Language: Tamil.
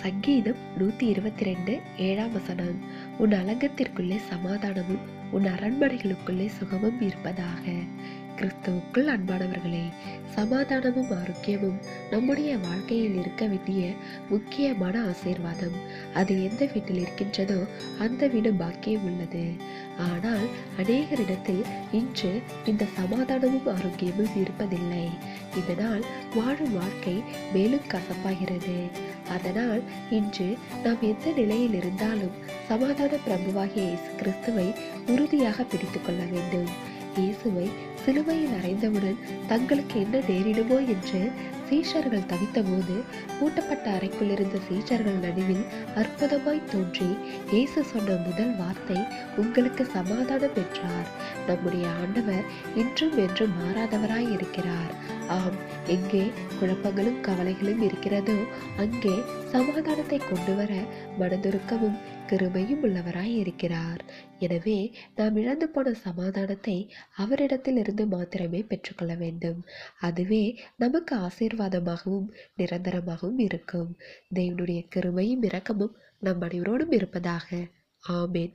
சங்கீதம் நூத்தி இருபத்தி ரெண்டு ஏழாம் வசனம். உன் அலங்கத்திற்குள்ளே சமாதானமும் உன் அரண்மனைகளுக்குள்ளே சுகமும் இருப்பதாக. கிறிஸ்துவுக்குள் அன்பானவர்களே சமாதானமும் ஆரோக்கியமும் நம்முடைய வாழ்க்கையில் இருக்க வேண்டிய முக்கியமான ஆசீர்வாதம். அது எந்த வீட்டில் இருக்கின்றதோ அந்த வீடு பாக்கியம் உள்ளது. ஆனால் அநேகரிடத்தில் இன்று இந்த சமாதானமும் ஆரோக்கியமும் இருப்பதில்லை. இதனால் வாழும் வாழ்க்கை மேலும் கசப்பாகிறது. அதனால் இன்று நாம் எந்த நிலையில் இருந்தாலும் சமாதான பிரபுவாகிய இயேசு கிறிஸ்துவை உறுதியாக பிடித்துக் கொள்ள வேண்டும். இயேசுவை சிலுவையில் அறைந்தவுடன் தங்களுக்கு என்ன நேரிடுமோ என்று சீஷர்கள் தவித்தபோது பூட்டப்பட்ட அறைக்குள் இருந்த சீஷர்கள் நடுவில் அற்புதமாய் தோன்றி இயேசு சொன்ன முதல் வார்த்தை உங்களுக்கு சமாதானம் என்றார் நம்முடைய ஆண்டவர் இன்றும் என்றும் மாறாதவராய் இருக்கிறார். ஆம் எங்கே குழப்பங்களும் கவலைகளும் இருக்கிறதோ அங்கே சமாதானத்தை கொண்டு வர மனதுருக்கமும் கிருபையும் உள்ளவராய் இருக்கிறார். எனவே நாம் இழந்து போன சமாதானத்தை அவரிடத்தில் இருந்து மாத்திரமே பெற்றுக்கொள்ள வேண்டும். அதுவே நமக்கு ஆசீர்வாதமாகவும் நிரந்தரமாகவும் இருக்கும். தேவனுடைய கிருபையும் இரக்கமும் நம் அனைவரோடும் இருப்பதாக. ஆமேன்.